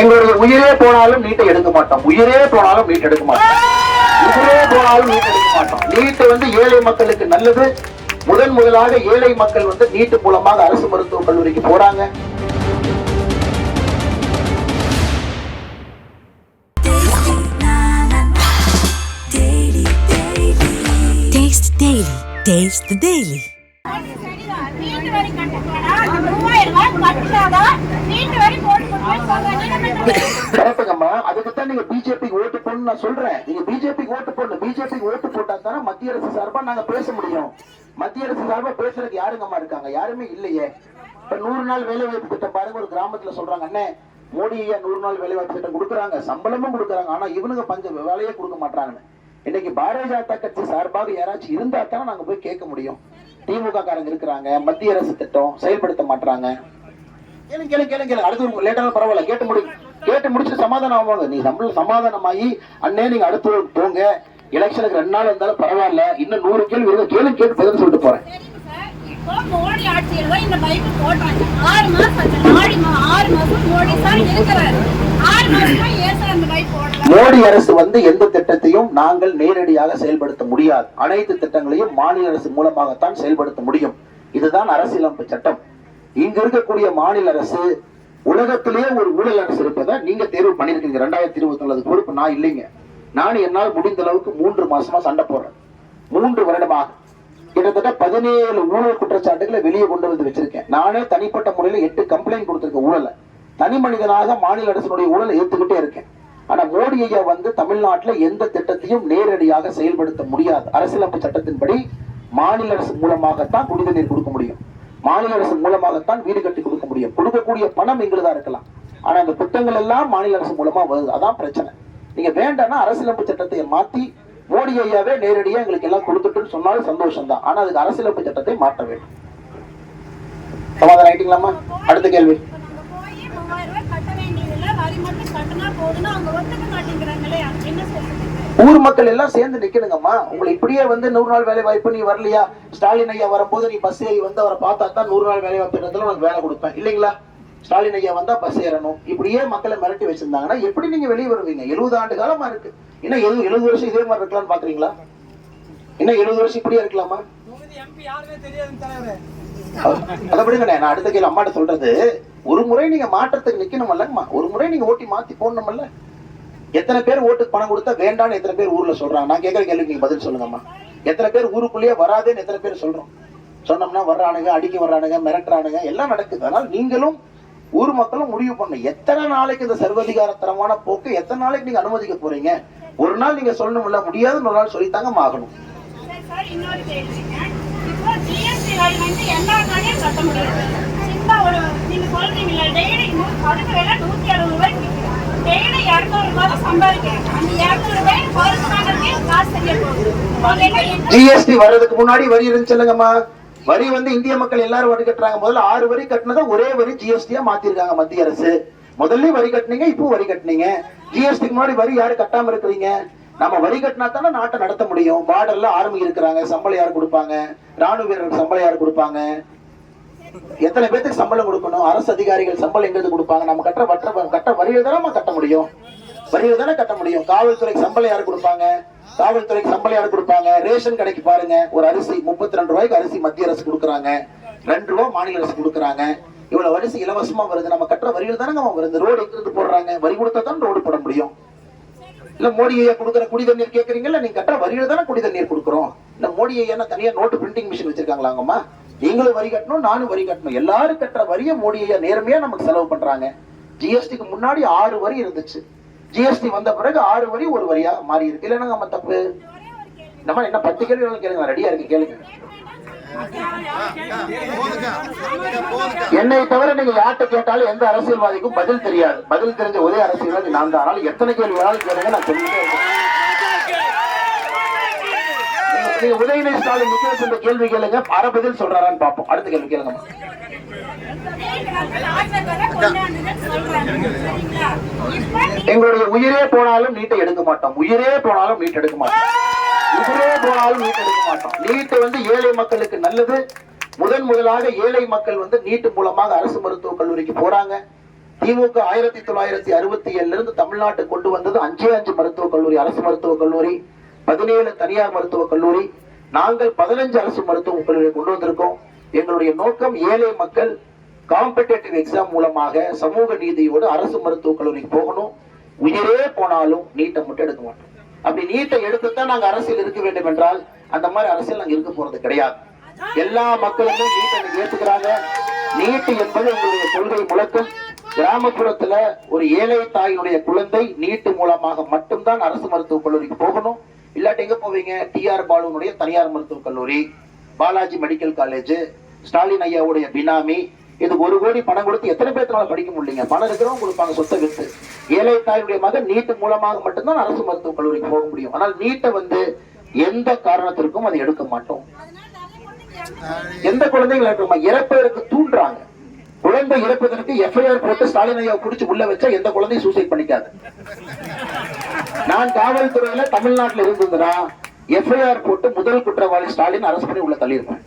எங்களுடைய உயிரே போனாலும் நீட்டை எடுக்க மாட்டோம். உயிரே போனாலும் நீட் எடுக்க மாட்டோம். உயிரே போனாலும் நீட் எடுக்க மாட்டோம். நீட் வந்து ஏழை மக்களுக்கு நல்லது. முதன் முதலாக ஏழை மக்கள் வந்து நீட் மூலமாக அரசு மருத்துவக் கல்லூரிக்கு போறாங்க. Taste Daily. Taste the Daily. கரெக்டுங்கம்மா. அதுக்கு தான் நீங்க பிஜேபிக்கு ஓட்டு போடணும்னு நான் சொல்றேன். நீங்க பிஜேபிக்கு ஓட்டு போடணும். பிஜேபிக்கு ஓட்டு போட்டா தானே மத்திய அரசு சார்பா நாங்க பேச முடியும். மத்திய அரசு சார்பா பேசுறதுக்கு யாருங்கம்மா இருக்காங்க? யாருமே இல்லையே. இப்ப நூறு நாள் வேலை வாய்ப்பு திட்டம் பாருங்க ஒரு கிராமத்துல சொல்றாங்க அண்ணே மோடி ஐயா நூறு நாள் வேலை வாய்ப்பு திட்டம் கொடுக்குறாங்க. சம்பளமும் கொடுக்குறாங்க. ஆனா இவனுங்க பஞ்ச வேலையே கொடுக்க மாட்டாங்கன்னு இன்னைக்கு பாரதிய ஜனதா கட்சி சார்பாக யாராச்சும் இருந்தா தானே நாங்க போய் கேட்க முடியும். திமுக காரங்க இருக்கிறாங்க மத்திய அரசு திட்டம் செயல்படுத்த மாட்டாங்க கேளுங்க கேளுங்க கேளுங்க கேளுங்க அடுத்து லேட்டான பரவாயில்ல. கேட்டு முடி கேட்டு முடிச்சுட்டு சமாதானம் ஆவாங்க. நீ நம்மள சமாதானமாயி அண்ணே நீங்க அடுத்து போங்க. எலெக்ஷனுக்கு ரெண்டு நாள் இருந்தாலும் பரவாயில்ல. இன்னும் நூறு கேள்வி இருக்கு. கேளுங்க கேட்டு பதில் சொல்லிட்டு போறேன். மோடி ஆட்சியில தான் இந்த பைப்பு போட்டாங்க. ஆறு மாசம் ஆச்சு. நாலு மா- ஆறு மாசம் மோடி சார் இருக்கிறாரு. ஆறு மாசமா ஏன் சார் அந்த பைப் போடல? மோடி அரசு வந்து எந்த திட்டத்தையும் நாங்கள் நேரடியாக செயல்படுத்த முடியாது. அனைத்து திட்டங்களையும் மாநில அரசு மூலமாகத்தான் செயல்படுத்த முடியும். இதுதான் அரசியலமைப்பு சட்டம். இங்க இருக்கக்கூடிய மாநில அரசு உலகத்திலேயே ஒரு ஊழல் அரசு இருப்பதை நீங்க தேர்வு பண்ணிருக்கீங்க ரெண்டாயிரத்தி இருபத்தி நாலு பொறுப்பு நான் இல்லைங்க. நான் என்னால் முடிந்த அளவுக்கு மூன்று மாசமா சண்டை போடுறேன். மூன்று வருடமாக. கிட்டத்தட்ட பதினேழு ஊழல் குற்றச்சாட்டுகளை வெளியே கொண்டு வந்து வச்சிருக்கேன். நானே தனிப்பட்ட முறையில எட்டு கம்ப்ளைண்ட் கொடுத்திருக்க ஊழலை. தனி மனிதனாக மாநில அரசினுடைய ஊழலை ஏத்துக்கிட்டே இருக்கேன். ஆனா மோடி ஐயா வந்து தமிழ்நாட்டுல எந்த திட்டத்தையும் நேரடியாக செயல்படுத்த முடியாது. அரசியலமைப்பு சட்டத்தின்படி மாநில அரசு மூலமாகத்தான் குடிநீர் கொடுக்க முடியும். மாநில அரசு மூலமாகத்தான் வீடு கட்டி கொடுக்க முடியும். கொடுக்கக்கூடிய பணம் எங்களுதா இருக்கலாம். ஆனா அந்த திட்டங்கள் எல்லாம் மாநில அரசு மூலமா வருது. அதான் பிரச்சனை. நீங்க வேண்டாம்னா அரசியலமைப்பு சட்டத்தை மாத்தி மோடி ஐயாவே நேரடியா எங்களுக்கு எல்லாம் கொடுத்துட்டுன்னு சொன்னாலும் சந்தோஷம் தான் ஆனா அதுக்கு அரசியலமைப்பு சட்டத்தை மாற்ற வேண்டும். சமாதானம் ஆயிட்டீங்களாமா அடுத்த கேள்வி. கட்ட வேண்டியதில்லை வரி மட்டும் கட்டினா போதுன்னு அவங்க ஒத்துக்க மாட்டேங்கிறாங்களே என்ன சொல்றது? ஊர் மக்கள் எல்லாம் சேர்ந்து நிக்கணுங்கம்மா. உங்களை இப்படியே வந்து நூறு நாள் வேலை வாய்ப்பு நீ வரலையா? ஸ்டாலின் ஐயா வரும்போது நீ பஸ் ஏறி வந்து அவரை பார்த்தா தான் நூறு நாள் வேலை வாய்ப்பு திட்டத்துல உனக்கு வேலை கொடுப்பேன். இல்லைங்களா? ஸ்டாலின் ஐயா வந்தா பஸ் ஏறணும். இப்படியே மக்களை மிரட்டி வச்சிருந்தாங்கன்னா எப்படி நீங்க வெளியே வருவீங்க? எழுபது ஆண்டு காலமா இருக்கு. இன்னும் எழுபது எழுபது வருஷம் இதே மாதிரி இருக்கலாம்னு பாக்குறீங்களா? இன்னும் எழுபது வருஷம் இப்படியே இருக்கலாமா? அதை விடுங்கண்ணே. நான் அடுத்த கேள்வி அம்மாட்ட சொல்றது ஒரு முறை நீங்க மாற்றத்துக்கு நிக்கணுமல்லங்கம்மா. ஒரு முறை நீங்க ஓட்டி மாத்தி போடணுமல்ல. எத்தனை பேர் ஓட்டுக்கு பணம் கொடுத்தா வேண்டாம்னு எத்தனை பேர் ஊர்ல சொல்றாங்க? நான் கேட்கற கேள்விக்கு நீங்க பதில் சொல்லுங்கம்மா. எத்தனை பேர் ஊருக்குள்ளேயே வராதேன்னு எத்தனை பேர் சொல்றோம்? சொன்னோம்னா வர்றானுங்க அடிக்க வர்றானுங்க மிரட்டுறானுங்க எல்லாம் நடக்குது. அதனால நீங்களும் ஊர் மக்களும் முடிவு பண்ணணும். எத்தனை நாளைக்கு இந்த சர்வதிகாரத்தனமான போக்கு எத்தனை நாளைக்கு நீங்க அனுமதிக்க போறீங்க? ஒரு நாள் நீங்க சொல்லணும்ல முடியாதுன்னு ஒரு நாள் சொல்லித்தாங்க ஆகணும். நீங்க சொல்றீங்களா டெய்லி நூத்தி அறுபது ரூபாய்க்கு டெய்லி இரநூறு ரூபாய் சம்பாதிக்கிறேன். அந்த இரநூறு ரூபாய் பருப்பு வாங்குறதுக்கே காசு சரியா போகுது. ஜிஎஸ்டி வர்றதுக்கு முன்னாடி வரி இருந்துச்சு இல்லைங்கம்மா. வரி வந்து இந்திய மக்கள் எல்லாரும் வரி கட்டுறாங்க. முதல்ல ஆறு வரி கட்டினதை ஒரே வரி ஜிஎஸ்டியா மாத்திருக்காங்க மத்திய அரசு. முதல்ல வரி கட்டுனீங்க இப்போ வரி கட்டுனீங்க. ஜிஎஸ்டிக்கு முன்னாடி வரி யாரு கட்டாம இருக்கிறீங்க? நம்ம வரி கட்டினா தானே நாட்டை நடத்த முடியும். பார்டர்ல ஆர்மி இருக்கிறாங்க சம்பளம் யார் கொடுப்பாங்க? ராணுவ வீரருக்கு சம்பளம் யார் கொடுப்பாங்க? எத்தனை பேத்துக்கு சம்பளம் கொடுக்கணும்? அரசு அதிகாரிகள் சம்பளம் எங்கிருந்து கொடுப்பாங்க? நம்ம கட்டுற வட்ட கட்ட வரிகள் தானே நம்ம கட்ட முடியும். வரிகள் தானே கட்ட முடியும். காவல்துறைக்கு சம்பளம் யாரு கொடுப்பாங்க? காவல்துறைக்கு சம்பளம் யாரு கொடுப்பாங்க? ரேஷன் கடைக்கு பாருங்க. ஒரு அரிசி முப்பத்தி ரெண்டு ரூபாய்க்கு அரிசி மத்திய அரசு கொடுக்குறாங்க. ரெண்டு ரூபா மாநில அரசு கொடுக்குறாங்க. இவ்வளவு அரிசி இலவசமா வருது. நம்ம கட்டுற வரிகள் தானே நம்ம வருது. ரோடு எங்கிருந்து போடுறாங்க? வரி கொடுத்தா தான் ரோடு போட முடியும். இல்ல மோடி ஐயா கொடுக்குற குடி தண்ணீர் கேக்குறீங்கல்ல நீங்க கட்டுற வரியில தானே குடி தண்ணீர் கொடுக்குறோம். இல்ல மோடி ஐயா தனியா நோட்டு பிரிண்டிங் மிஷின் வச்சிருக்காங்களாங்கம்மா? நீங்களும் வரி கட்டணும் நானும் வரி கட்டணும். எல்லாரும் கட்டுற வரிய மோடியை நேர்மையா நமக்கு செலவு பண்றாங்க. ஜிஎஸ்டிக்கு முன்னாடி ஆறு வரி இருந்துச்சு. ஜிஎஸ்டி வந்த பிறகு ஆறு வரி ஒரு வரியா மாறி இருக்கு. இல்லைன்னா நம்ம தப்பு. நம்ம என்ன பத்து கேள்வி கேளுங்க. ரெடியா இருக்கு கேளுங்க. என்னை தவிர நீங்க யார்கிட்ட கேட்டாலும் எந்த அரசியல்வாதிக்கும் பதில் தெரியாது. பதில் தெரிஞ்ச ஒரே அரசியல்வாதி நான் தான். எத்தனை கேள்வி வேணாலும் கேளுங்க. நான் சொல்லிட்டே இருக்கேன். நீங்க- உதயநிதி ஸ்டாலின் நிக்க இந்த கேள்வி கேளுங்க. அரை பதில் சொல்றாரான்னு பார்ப்போம். அடுத்த கேள்வி கேளுங்க. எங்களுடைய உயிரே போனாலும் நீட்டை எடுக்க மாட்டோம். உயிரே போனாலும் நீட் எடுக்க மாட்டோம். உயிரே போனாலும் நீட் எடுக்க மாட்டோம். நீட் வந்து ஏழை மக்களுக்கு நல்லது. முதன் முதலாக ஏழை மக்கள் வந்து நீட்டு மூலமாக அரசு மருத்துவக் கல்லூரிக்கு போறாங்க. திமுக ஆயிரத்தி தொள்ளாயிரத்தி அறுபத்தி ஏழுல இருந்து தமிழ்நாட்டுக்கு கொண்டு வந்தது அஞ்சே அஞ்சு மருத்துவக் கல்லூரி அரசு மருத்துவக் கல்லூரி. பதினேழு தனியார் மருத்துவக் கல்லூரி நாங்கள் பதினஞ்சு அரசு மருத்துவக் கல்லூரியை கொண்டு வந்திருக்கோம். எங்களுடைய நோக்கம் ஏழை மக்கள் காம்படேட்டிவ் எக்ஸாம் மூலமாக சமூக நீதியோடு அரசு மருத்துவக் கல்லூரிக்கு போகணும். உயிரே போனாலும் நீட்டை மட்டும் எடுக்க மாட்டோம். அப்படி நீட்டை எடுத்துத்தான் நாங்க அரசியல் இருக்க வேண்டும் என்றால் அந்த மாதிரி அரசியல் நாங்கள் இருக்க போறது கிடையாது. எல்லா மக்களுமே நீட்டை ஏற்றுக்கிறாங்க நீட்டு என்பது எங்களுடைய கொள்கை முழக்கம். கிராமப்புறத்துல ஒரு ஏழை தாயினுடைய குழந்தை நீட்டு மூலமாக மட்டும்தான் அரசு மருத்துவக் கல்லூரிக்கு போகணும். இல்லாட்டி எங்க போவீங்க? டிஆர் பாலுனுடைய தனியார் மருத்துவக் கல்லூரி பாலாஜி மெடிக்கல் காலேஜ் ஸ்டாலின் ஐயாவுடைய பினாமி. இது ஒரு கோடி பணம் கொடுத்து எத்தனை பேர்த்தினால படிக்க முடியலங்க? பணம் இருக்கிறவங்க கொடுப்பாங்க சொத்தை வித்து. ஏழை தாயுடைய மகன் நீட்டு மூலமாக மட்டும்தான் அரசு மருத்துவக் கல்லூரிக்கு போக முடியும். ஆனால் நீட்டை வந்து எந்த காரணத்திற்கும் அதை எடுக்க மாட்டோம். எந்த குழந்தைகள் இருக்குமா? இறப்பதற்கு தூண்டுறாங்க. குழந்தை இறப்பதற்கு எஃப்ஐஆர் போட்டு ஸ்டாலின் ஐயா குடிச்சு உள்ள வச்சா எந்த குழந்தையும் சூசைட் பண்ணிக்காது. நான் காவல்துறையில தமிழ்நாட்டுல இருந்ததுன்னா எஃப்ஐஆர் போட்டு முதல் குற்றவாளி ஸ்டாலின் அரசு பண்ணி உள்ள தள்ளியிருப்பேன்.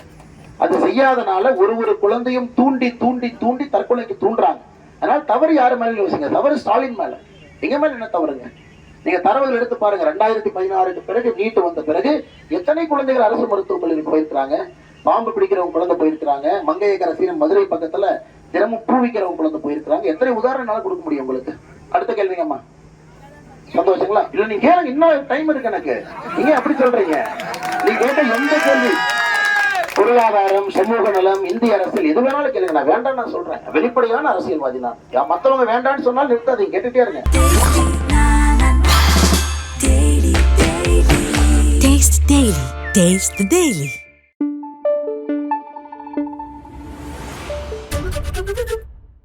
அது செய்யாதனால ஒரு ஒரு குழந்தையும் தூண்டி தூண்டி தூண்டி தற்கொலைக்கு தூண்டுறாங்க. அதனால தவறு யாரு மேல யோசிங்க? தவறு ஸ்டாலின் மேல. எங்க மேல என்ன தவறுங்க? நீங்க தரவுகள் எடுத்து பாருங்க. ரெண்டாயிரத்தி பதினாறுக்கு பிறகு நீட்டு வந்த பிறகு எத்தனை குழந்தைகள் அரசு மருத்துவமனையில் போயிருக்கிறாங்க? பாம்பு பிடிக்கிறவங்க குழந்தை போயிருக்கிறாங்க. மங்கையக்கரசின் மதுரை பக்கத்துல தினமும் பூவிக்கிறவங்க குழந்தை போயிருக்கிறாங்க. எத்தனை உதாரணம் கொடுக்க முடியும் உங்களுக்கு? அடுத்த கேள்விங்கம்மா. சந்தோஷங்களா? இல்ல நீங்க கேளுங்க இன்னும் டைம் இருக்கு எனக்கு. நீங்க அப்படி சொல்றீங்க? நீ கேட்ட எந்த கேள்வி? பொருளாதாரம் சமூக நலம் இந்திய அரசியல் எது வேணாலும் கேளுங்க. நான் வேண்டாம் நான் சொல்றேன். வெளிப்படையான அரசியல்வாதி நான். யா- மத்தவங்க வேண்டாம்னு சொன்னாலும் நிறுத்தாதீங்க கேட்டுட்டே இருங்க. Taste the Daily.